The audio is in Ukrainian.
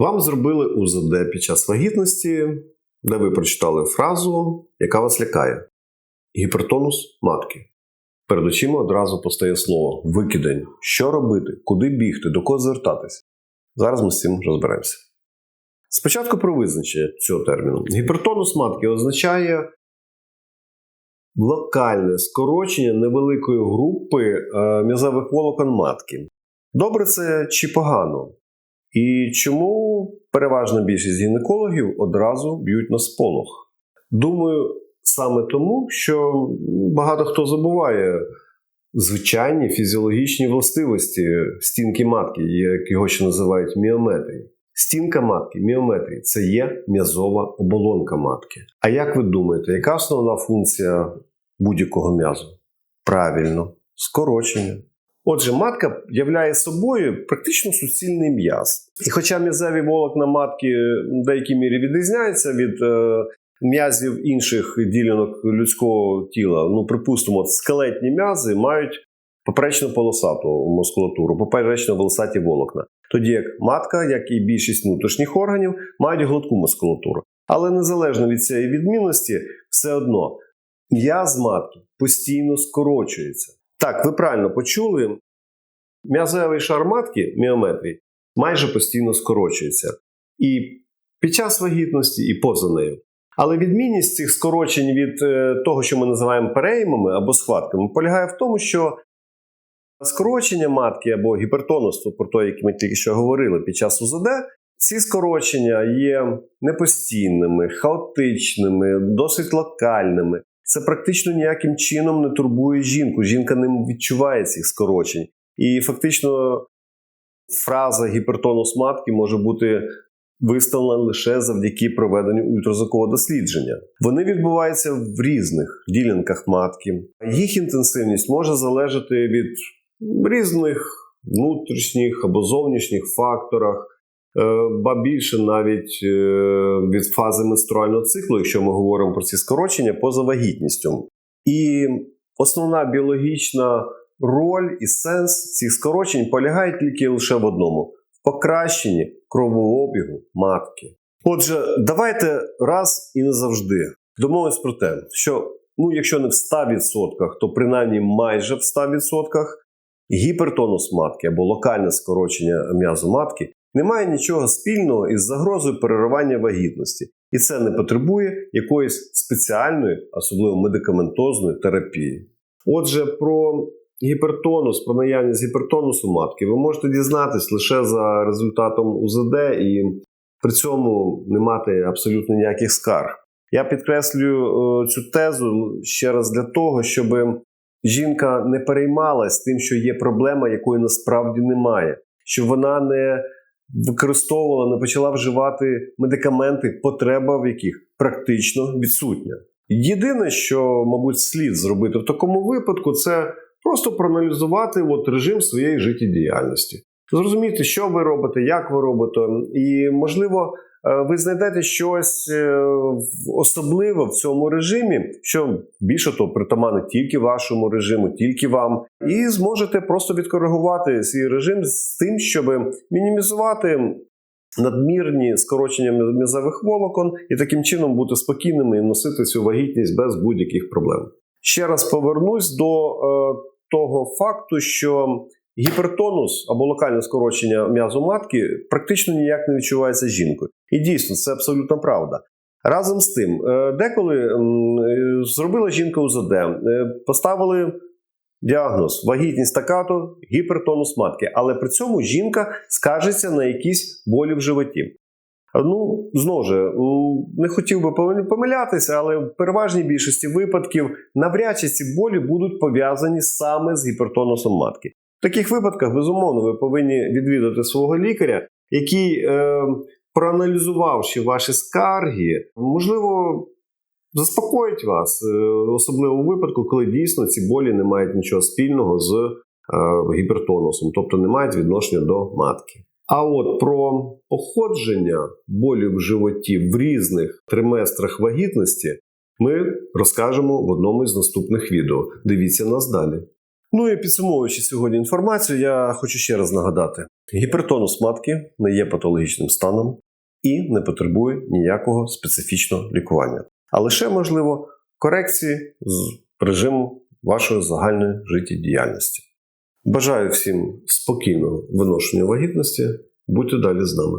Вам зробили УЗД під час вагітності, де ви прочитали фразу, яка вас лякає: гіпертонус матки. Перед очима одразу постає слово викидень. Що робити, куди бігти, до кого звертатись? Зараз ми з цим розберемося. Спочатку про визначення цього терміну. Гіпертонус матки означає локальне скорочення невеликої групи е, м'язових волокон матки. Добре це чи погано? І чому переважна більшість гінекологів одразу б'ють на сполох? Думаю, саме тому, що багато хто забуває звичайні фізіологічні властивості стінки матки, як його ще називають міометрії. Стінка матки, міометрії це є м'язова оболонка матки. А як ви думаєте, яка основна функція будь-якого м'язу? Правильно, скорочення. Отже, матка являє собою практично суцільний м'яз. І хоча м'язеві волокна матки в деякій мірі відрізняються від е, м'язів інших ділянок людського тіла, ну припустимо, скелетні м'язи мають поперечно полосату мускулатуру, поперечно волосаті волокна. Тоді як матка, як і більшість внутрішніх органів, мають гладку мускулатуру. Але незалежно від цієї відмінності, все одно м'яз матки постійно скорочується. Так, ви правильно почули. М'язевий шар матки, міометрій, майже постійно скорочується. І під час вагітності, і поза нею. Але відмінність цих скорочень від е, того, що ми називаємо переймами або схватками, полягає в тому, що скорочення матки або гіпертонус, про те, який ми тільки що говорили під час УЗД, ці скорочення є непостійними, хаотичними, досить локальними. Це практично ніяким чином не турбує жінку. Жінка не відчуває цих скорочень. І фактично фраза гіпертонус матки може бути виставлена лише завдяки проведенню ультразвукового дослідження. Вони відбуваються в різних ділянках матки. Їх інтенсивність може залежати від різних внутрішніх або зовнішніх факторах. Ба більше навіть від фази менструального циклу, якщо ми говоримо про ці скорочення, поза вагітністю. І основна біологічна роль і сенс цих скорочень полягає тільки лише в одному: в покращенні кровообігу матки. Отже, давайте раз і назавжди домовимось про те, що ну, якщо не в 100%, то принаймні майже в 100% гіпертонус матки або локальне скорочення м'язу матки не має нічого спільного із загрозою переривання вагітності, і це не потребує якоїсь спеціальної, особливо медикаментозної терапії. Отже, про гіпертонус, про наявність гіпертонусу матки ви можете дізнатись лише за результатом УЗД і при цьому не мати абсолютно ніяких скарг. Я підкреслюю е, цю тезу ще раз для того, щоб жінка не переймалась тим, що є проблема, якої насправді немає, щоб вона не використовувала, не почала вживати медикаменти, потреба в яких практично відсутня. Єдине, що, мабуть, слід зробити в такому випадку, це просто проаналізувати от режим своєї життєдіяльності. Зрозуміти, що ви робите, як ви робите, і можливо. Ви знайдете щось особливе в цьому режимі, що більше того, притаманне тільки вашому режиму, тільки вам, і зможете просто відкоригувати свій режим з тим, щоб мінімізувати надмірні скорочення м'язових волокон і таким чином бути спокійними і носити цю вагітність без будь-яких проблем. Ще раз повернусь до е, того факту, що гіпертонус або локальне скорочення м'язу матки практично ніяк не відчувається жінкою. І дійсно, це абсолютно правда. Разом з тим, е, деколи е, зробила жінка УЗД, е, поставили діагноз вагітність стакату, гіпертонус матки, але при цьому жінка скажеться на якісь болі в животі. Ну, знову ж, не хотів би помилятися, але в переважній більшості випадків навряд чи ці болі будуть пов'язані саме з гіпертонусом матки. В таких випадках, безумовно, ви повинні відвідати свого лікаря, який, е, проаналізувавши ваші скарги, можливо, заспокоїть вас, е, особливо у випадку, коли дійсно ці болі не мають нічого спільного з е, гіпертонусом, тобто не мають відношення до матки. А от про походження болів в животі в різних триместрах вагітності ми розкажемо в одному із наступних відео. Дивіться нас далі. Ну і підсумовуючи сьогодні інформацію, я хочу ще раз нагадати: гіпертонус матки не є патологічним станом і не потребує ніякого специфічного лікування, а лише можливо корекції з режиму вашої загальної життєдіяльності. Бажаю всім спокійного виношення вагітності. Будьте далі з нами.